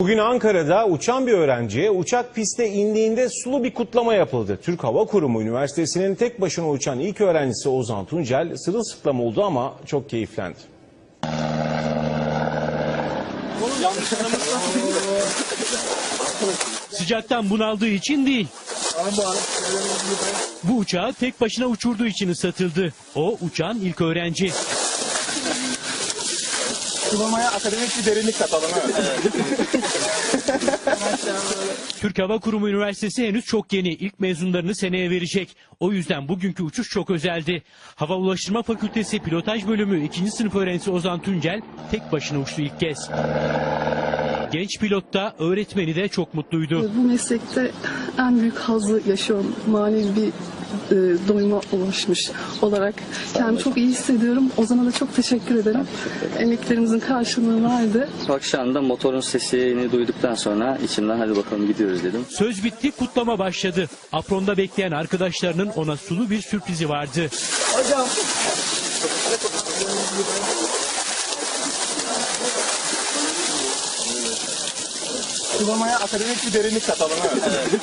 Bugün Ankara'da uçan bir öğrenciye uçak piste indiğinde sulu bir kutlama yapıldı. Türk Hava Kurumu Üniversitesi'nin tek başına uçan ilk öğrencisi Ozan Tuncel sırılsıklam oldu ama çok keyiflendi. Sıcaktan bunaldığı için değil. Bu uçağı tek başına uçurduğu için ıslatıldı. O uçan ilk öğrenci. Kullanmaya akademik bir derinlik katalım. Evet. Türk Hava Kurumu Üniversitesi henüz çok yeni. İlk mezunlarını seneye verecek. O yüzden bugünkü uçuş çok özeldi. Hava Ulaştırma Fakültesi Pilotaj Bölümü 2. sınıf öğrencisi Ozan Tuncel tek başına uçtu ilk kez. Genç pilot da öğretmeni de çok mutluydu. Bu meslekte en büyük hazzı yaşıyorum. Manevi bir e, doyuma ulaşmış olarak. Kendimi çok iyi hissediyorum. Ozan'a da çok teşekkür ederim. Emeklerimizin karşılığını verdi. Akşam da motorun sesini duyduktan sonra içimden hadi bakalım gidiyoruz dedim. Söz bitti, kutlama başladı. Apronda bekleyen arkadaşlarının ona sulu bir sürprizi vardı. Kullanmaya akademik bir derinlik katalım. Evet.